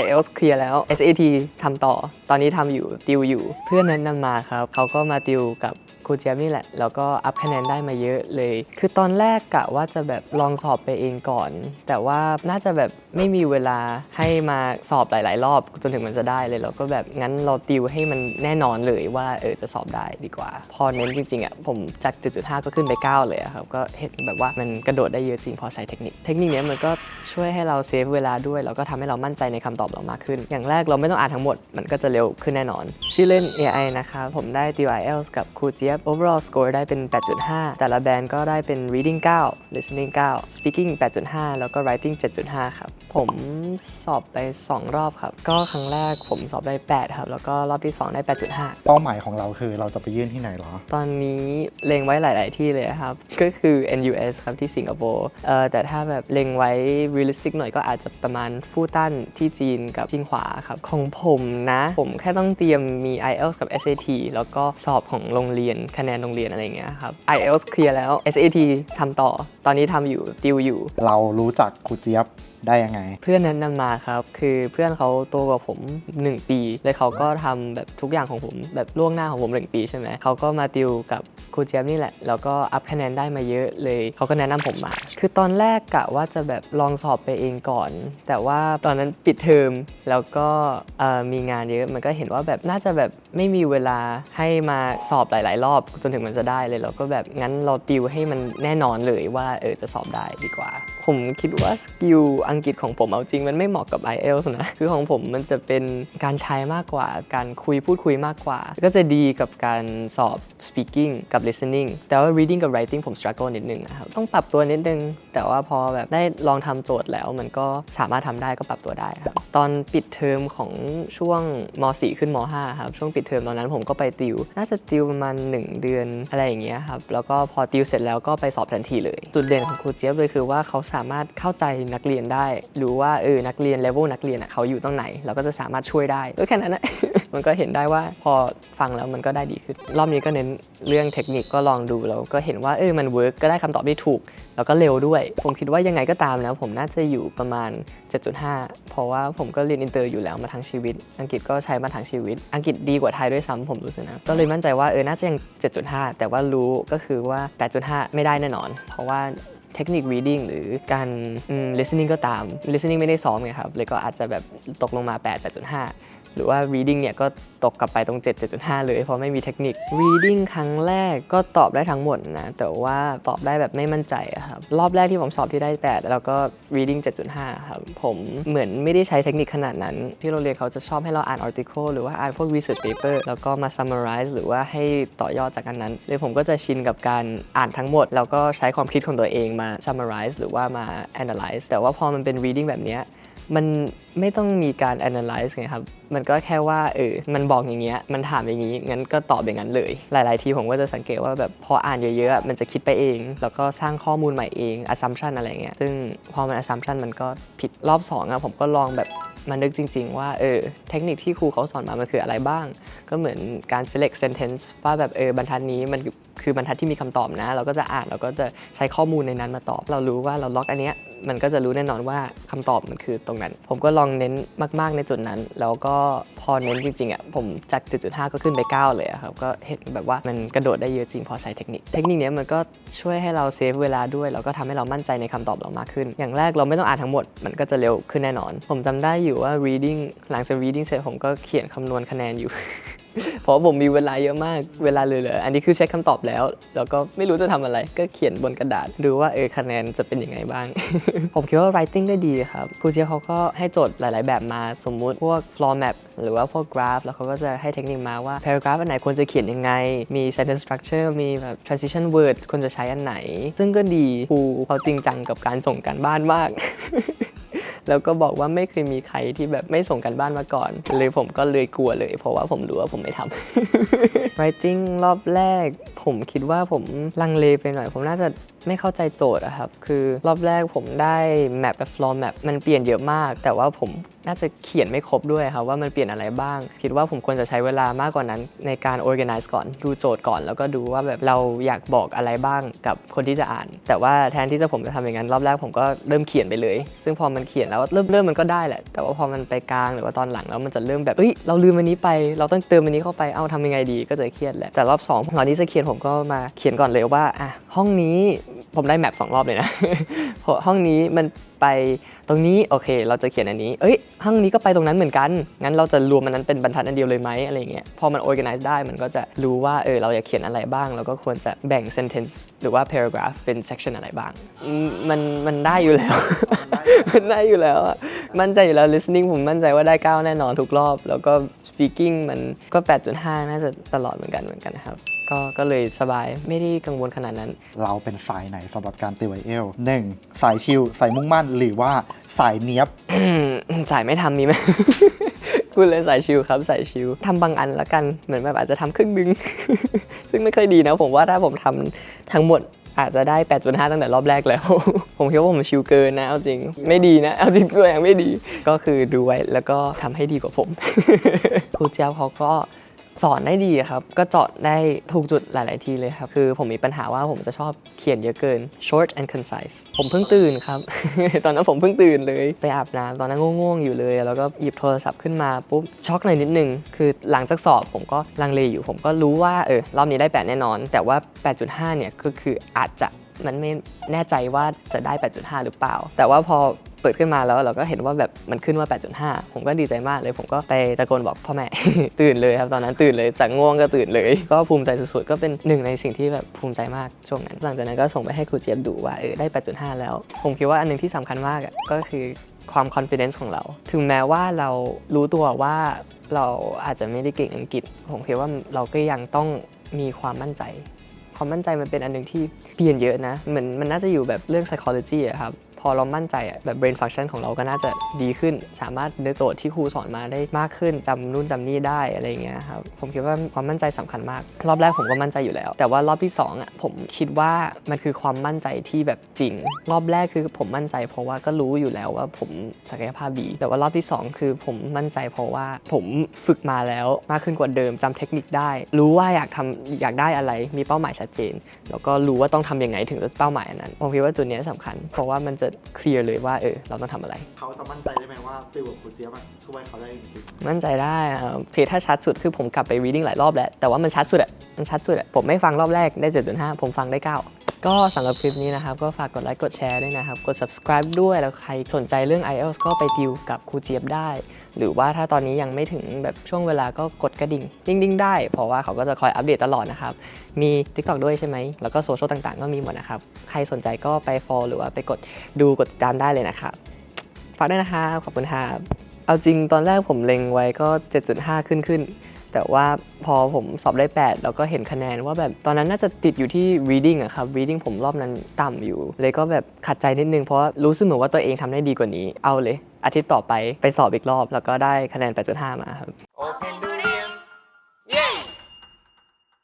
IELTS เคลียร์แล้ว SAT ทำต่อ ตอนนี้ทำอยู่ติวอยู่ เพื่อนแนะนำมาครับ เขาก็มาติวกับครูเจี๊ยบนี่แหละ แล้วก็อัพคะแนนได้มาเยอะเลย คือตอนแรกกะว่าจะแบบลองสอบไปเองก่อน แต่ว่าน่าจะแบบไม่มีเวลาให้มาสอบหลาย ๆ รอบ จนถึงมันจะได้เลย แล้วก็แบบงั้นเราติวให้มันแน่นอนเลยว่าเออจะสอบได้ดีกว่า พอเน้นจริง ๆ อะ ผมจาก7.5 ก็ขึ้นไป 9 เลยครับ ก็เห็นแบบว่ามันกระโดดได้เยอะจริงพอใช้เทคนิค เทคนิคนี้มันก็ช่วยให้เราเซฟเวลาด้วย แล้วก็ทำให้เรามั่นใจในคำตอบเรามากขึ้น อย่างแรกเราไม่ต้องอ่านทั้งหมด มันก็จะเร็วขึ้นแน่นอน ชื่อเล่น AI นะคะผมได้ติว IELTS กับครูเจี๊ยบ overall score ได้เป็น 8.5 แต่ละแบรนด์ก็ได้เป็น reading 9 listening 9 speaking 8.5 แล้วก็ writing 7.5 ครับ ผมสอบไป 2 รอบครับ ก็ครั้งแรกผมสอบได้ 8 ครับ แล้วก็รอบที่ 2 ได้ 8.5 เป้าหมายของเราคือเราจะไปยื่นที่ไหนเหรอ ตอนนี้เล็งไว้หลาย ๆ ที่เลยครับ ก็คือ NUS ครับที่สิงคโปร์เอ่อแต่ถ้าแบบเล็งไว้ realistic หน่อยก็อาจจะประมาณฟู่ตันที่จีนกับจิงขวาครับ ของผมนะ ผมแค่ต้องเตรียมมี IELTS กับ SAT แล้วก็สอบของโรงเรียนคะแนนโรงเรียนอะไรอย่างเงี้ยครับ IELTS เคลียร์แล้ว SAT ทำต่อ ตอนนี้ทำอยู่ติวอยู่ เรารู้จักครูเจี๊ยบ ได้ยังไง เพื่อนแนะนำมาครับ คือเพื่อนเขาโตกว่าผม 1 ปีเลยเขาก็ทำแบบทุกอย่างของผมแบบล่วงหน้าของผม1ปีใช่ไหมเขาก็มาติวกับครูเจี๊ยบนี่แหละ แล้วก็อัพคะแนนได้มาเยอะเลย เขาก็แนะนำผมมา คือตอนแรกกะว่าจะแบบลองสอบไปเองก่อน แต่ว่าตอนนั้นปิดเทอมแล้วก็มีงานเยอะมันก็เห็นว่าแบบน่าจะแบบไม่มีเวลาให้มาสอบหลาย ๆ รอบจนถึงมันจะได้เลยแล้วก็แบบงั้นเราติวให้มันแน่นอนเลยว่าเออจะสอบได้ดีกว่า ผมคิดว่าสกิลอังังกฤษของผมเอาจริงมันไม่เหมาะกับ IELTS นะ คือของผมมันจะเป็นการใช้มากกว่า การคุยพูดคุยมากกว่า ก็จะดีกับการสอบ speaking กับ listening แต่ว่า reading กับ writing ผม struggle นิดนึงนะครับ ต้องปรับตัวนิดนึง แต่ว่าพอแบบได้ลองทำโจทย์แล้ว มันก็สามารถทำได้ก็ปรับตัวได้ครับตอนปิดเทอมของช่วงม .4 ขึ้นม .5 ครับ ช่วงปิดเทอมตอนนั้นผมก็ไปติว น่าจะติวประมาณ1เดือนอะไรอย่างเงี้ยครับ แล้วก็พอติวเสร็จแล้วก็ไปสอบทันทีเลย จุดเด่นของครูเจี๊ยบเลยคือว่าเขาสามารถเข้าใจนักเรียนได้รู้ว่าเออนักเรียนเลเวลนักเรียนเขาอยู่ตรงไหน เราก็จะสามารถช่วยได้ก็แค่นั้นนะมันก็เห็นได้ว่าพอฟังแล้วมันก็ได้ดีขึ้น รอบนี้ก็เน้นเรื่องเทคนิคก็ลองดูแล้วก็เห็นว่าเออมันเวิร์กก็ได้คำตอบที่ถูก แล้วก็เร็วด้วย ผมคิดว่ายังไงก็ตามนะผมน่าจะอยู่ประมาณ 7.5 เพราะว่าผมก็เรียนอินเตอร์อยู่แล้วมาทั้งชีวิต อังกฤษก็ใช้มาทั้งชีวิต อังกฤษดีกว่าไทยด้วยซ้ำผมรู้สึกนะก็เลยมั่นใจว่าเออน่าจะยัง 7.5 แต่ว่ารู้ก็คือว่า 8.5 ไม่ได้แน่นอน เพราะว่า เทคนิค reading หรือการ listening ก็ตาม listening ไม่ได้ซ้อมไงครับ เลยก็อาจจะแบบตกลงมา 8 8.5 หรือว่า reading เนี่ยก็ตกกลับไปตรง 7 7.5 เลย เพราะไม่มีเทคนิค reading ครั้งแรกก็ตอบได้ทั้งหมดนะ แต่ว่าตอบได้แบบไม่มั่นใจอะครับ รอบแรกที่ผมสอบที่ได้ 8 แล้วก็ reading 7.5 ครับ ผมเหมือนไม่ได้ใช้เทคนิคขนาดนั้น ที่โรงเรียนเขาจะชอบให้เราอ่าน article หรือว่าอ่านพวก research paper แล้วก็มา summarize หรือว่าให้ต่อยอดจากอันนั้นเลยผมก็จะชินกับการอ่านทั้งหมด แล้วก็ใช้ความคิดของตัวเองมา summarize หรือว่ามา analyze แต่ว่าพอมันเป็น reading แบบนี้มันไม่ต้องมีการ analyze ไงครับ มันก็แค่ว่าเออมันบอกอย่างเงี้ยมันถามอย่างนี้งั้นก็ตอบอย่างนั้นเลย หลาย ๆ ทีผมก็จะสังเกตว่าแบบพออ่านเยอะๆมันจะคิดไปเอง แล้วก็สร้างข้อมูลใหม่เอง assumption อะไรเงี้ยซึ่งพอมัน assumption มันก็ผิดรอบ2อะผมก็ลองแบบมานึกจริง ๆ ว่าเออเทคนิคที่ครูเขาสอนมามันคืออะไรบ้าง ก็เหมือนการ select sentence ว่าแบบเออบรรทัดนี้มันคือบรรทัดที่มีคำตอบนะ เราก็จะอ่านเราก็จะใช้ข้อมูลในนั้นมาตอบ เรารู้ว่าเราล็อกอันเนี้ยมันก็จะรู้แน่นอนว่าคำตอบมันคือตรงนั้น ผมก็ลองเน้นมาก ๆ ในจุดนั้น แล้วก็พอเน้นจริงๆอะผมจาก7.5 ก็ขึ้นไป 9 เลยครับ ก็เห็นแบบว่ามันกระโดดได้เยอะจริงพอใช้เทคนิค เทคนิคนี้มันก็ช่วยให้เราเซฟเวลาด้วย แล้วก็ทำให้เรามั่นใจในคำตอบเรามากขึ้น อย่างแรกเราไม่ต้องอ่านทั้งหมด มันก็จะเร็วขึ้นแน่นอน ผมจำได้อยู่ว่า reading หลังจาก reading เสร็จผมก็เขียนคำนวณคะแนนอยู่ เพราะผมมีเวลาเยอะมากเวลาเหลือๆอันนี้คือเช็คคำตอบแล้ว แล้วก็ไม่รู้จะทำอะไร ก็เขียนบนกระดาษดูว่าเออคะแนนจะเป็นยังไงบ้าง ผมคิดว่า writing ก็ดีครับครูเจียเขาก็ให้โจทย์หลาย ๆ แบบมาสมมุติพวก floor map หรือว่าพวก graph แล้วเขาก็จะให้เทคนิคมาว่า paragraph อันไหนควรจะเขียนยังไง มี sentence structure มีแบบ transition word ควรจะใช้อันไหน ซึ่งก็ดีครูเขาจริงจังกับการส่งการบ้านมาก แล้วก็บอกว่าไม่เคยมีใครที่แบบไม่ส่งกันบ้านมาก่อน เลยผมก็เลยกลัวเลย เพราะว่าผมรู้ว่าผมไม่ทำ writing รอบแรก ผมคิดว่าผมลังเลไปหน่อย ผมน่าจะไม่เข้าใจโจทย์อะครับ คือรอบแรกผมได้แมปแบบ floor map มันเปลี่ยนเยอะมาก แต่ว่าผมน่าจะเขียนไม่ครบด้วยครับว่ามันเปลี่ยนอะไรบ้าง คิดว่าผมควรจะใช้เวลามากกว่านั้น ในการ organize ก่อนดูโจทย์ก่อน แล้วก็ดูว่าแบบเราอยากบอกอะไรบ้างกับคนที่จะอ่าน แต่ว่าแทนที่จะผมจะทำอย่างนั้นรอบแรกผมก็เริ่มเขียนไปเลย ซึ่งพอมันเขียนแล้วเริ่มเริ่มมันก็ได้แหละ แต่ว่าพอมันไปกลางหรือว่าตอนหลังแล้วมันจะเริ่มแบบเอ้ยเราลืมอันนี้ไป เราต้องเติมอันนี้เข้าไปเอ้าทำยังไงดีก็จะเครียดแหละแต่รอบสองก่อนที่จะเขียนผมก็มาเขียนก่อนเลยว่าอะห้องนี้ผมได้แมปสองรอบเลยนะเพราะห้องนี้มันไปตรงนี้โอเค เราจะเขียนอันนี้ เอ้ยห้องนี้ก็ไปตรงนั้นเหมือนกัน งั้นเราจะรวมมันนั้นเป็นบรรทัดอันเดียวเลยไหมอะไรเงี้ย พอมัน organize ได้มันก็จะรู้ว่าเออเราอยากเขียนอะไรบ้าง แล้วก็ควรจะแบ่ง sentence หรือว่า paragraph เป็น section อะไรบ้างมมันมันได้อยู่แล้ว มันได้อยู่แล้วอะมั่นใจอยู่แล้ว listening ผมมั่นใจว่าได้ 9 แน่นอนทุกรอบ แล้วก็ speaking มันก็ 8.5 น่าจะตลอดเหมือนกันเหมือนกันนะครับ ก็ก็เลยสบายไม่ได้กังวลขนาดนั้น เราเป็นสายไหนสำหรับการติวไอเอลหนึ่งสายชิลสายมุ่งมั่นหรือว่าสายเนี้ยบ อืมสายไม่ทำมีไหมกูดเลยสายชิลครับสายชิลทำบางอันละกันเหมือนแบบอาจจะทำครึ่งนึง ซึ่งไม่ค่อยดีนะผมว่าถ้าผมทำทั้งหมด อาจจะได้ 8.5 ตั้งแต่รอบแรกแล้ว ผมคิดว่าผมชิลเกินนะ เอาจริง ไม่ดีนะ เอาจริงตัวอย่างไม่ดี ก็คือดูไว้แล้วก็ทำให้ดีกว่าผมครูเจ้าเขาก็ สอนได้ดีครับ ก็เจาะได้ถูกจุดหลาย ๆ ทีเลยครับ คือผมมีปัญหาว่าผมจะชอบเขียนเยอะเกิน short and concise ผมเพิ่งตื่นครับ ตอนนั้นผมเพิ่งตื่นเลย ไปอาบน้ำตอนนั้นง่วง ๆ อยู่เลย แล้วก็หยิบโทรศัพท์ขึ้นมาปุ๊บช็อกหน่อยนิดนึง คือหลังจากสอบผมก็ลังเลอยู่ ผมก็รู้ว่าเออรอบนี้ได้ 8 แน่นอน แต่ว่า 8.5 เนี่ยก็คืออาจจะมันไม่แน่ใจว่าจะได้ 8.5 หรือเปล่า แต่ว่าพอ เปิดขึ้นมาแล้วเราก็เห็นว่าแบบมันขึ้นว่า 8.5 ผมก็ดีใจมากเลย ผมก็ไปตะโกนบอกพ่อแม่ ตื่นเลยครับตอนนั้นตื่นเลยจากง่วงก็ตื่นเลย ก็ภูมิใจสุดๆ ก็เป็นหนึ่งในสิ่งที่แบบภูมิใจมากช่วงนั้น หลังจากนั้นก็ส่งไปให้ครูเจี๊ยบดูว่าเออได้ 8.5 แล้ว ผมคิดว่าอันหนึงที่สำคัญมากก็คือความ confidence ของเรา ถึงแม้ว่าเรารู้ตัวว่าเราอาจจะไม่ได้เก่งอังกฤษ ผมคิดว่าเราก็ยังต้องมีความมั่นใจ ความมั่นใจมันเป็นอันหนึ่งที่เปลี่ยนเยอะนะ เหมือนมันน่าจะอยู่แบบเรื่อง psychology อะครับ อเรามั่นใจแบบ brain function ของเราก็น่าจะดีขึ้น สามารถเนื้อโจทย์ที่ครูสอนมาได้มากขึ้นจำนู่นจำนี่ได้อะไรเงี้ยครับผมคิดว่าความมั่นใจสำคัญมาก รอบแรกผมก็มั่นใจอยู่แล้ว แต่ว่ารอบที่สองอะผมคิดว่ามันคือความมั่นใจที่แบบจริง รอบแรกคือผมมั่นใจ เพราะว่าก็รู้อยู่แล้วว่าผมศักยภาพดี แต่ว่ารอบที่สองคือผมมั่นใจ เพราะว่าผมฝึกมาแล้วมากขึ้นกว่าเดิมจำเทคนิคได้ รู้ว่าอยากทำอยากได้อะไรมีเป้าหมายชัดเจน แล้วก็รู้ว่าต้องทำยังไงถึงจะเป้าหมายนั้นผมคิดว่าจุดนี้ยสำคัญ เพราะว่ามันจะเคลียร์เลยว่าเออเราต้องทำอะไร เขาจะมั่นใจได้ไหมว่าติวกับครูเจี๊ยบอะช่วยเขาได้จริงมั่นใจได้ครับเพียงถ้าชัดสุดคือผมกลับไป reading หลายรอบแล้ว แต่ว่ามันชัดสุดอะมันชัดสุดอะผมไม่ฟังรอบแรกได้ 7.5 ผมฟังได้ 9ก็สำหรับคลิปนี้นะครับ ก็ฝากกดไลค์กดแชร์ด้วยนะครับ กด subscribe ด้วย แล้วใครสนใจเรื่อง IELTS ก็ไปดิวกับครูเจี๊ยบได้ หรือว่าถ้าตอนนี้ยังไม่ถึงแบบช่วงเวลาก็กดกระดิ่งดิ้งดิ้งได้ เพราะว่าเขาก็จะคอยอัปเดตตลอดนะครับ มี TikTok ด้วยใช่ไหม แล้วก็โซเชียลต่างๆ ก็มีหมดนะครับ ใครสนใจก็ไป follow หรือว่าไปกดดูกดติดตามได้เลยนะครับฝากด้วยนะครับขอบคุณครับเอาจริงตอนแรกผมเล็งไว้ก็ 7.5 ขึ้นขึ้นแต่ว่าพอผมสอบได้ 8 แล้วก็เห็นคะแนนว่าแบบตอนนั้นน่าจะติดอยู่ที่ reading อะครับ reading ผมรอบนั้นต่ำอยู่ เลยก็แบบขัดใจนิดนึงเพราะรู้สึกเหมือนว่าตัวเองทำได้ดีกว่านี้เอาเลย อาทิตย์ต่อไปไปสอบอีกรอบ แล้วก็ได้คะแนน 8.5 มาครับ โอเค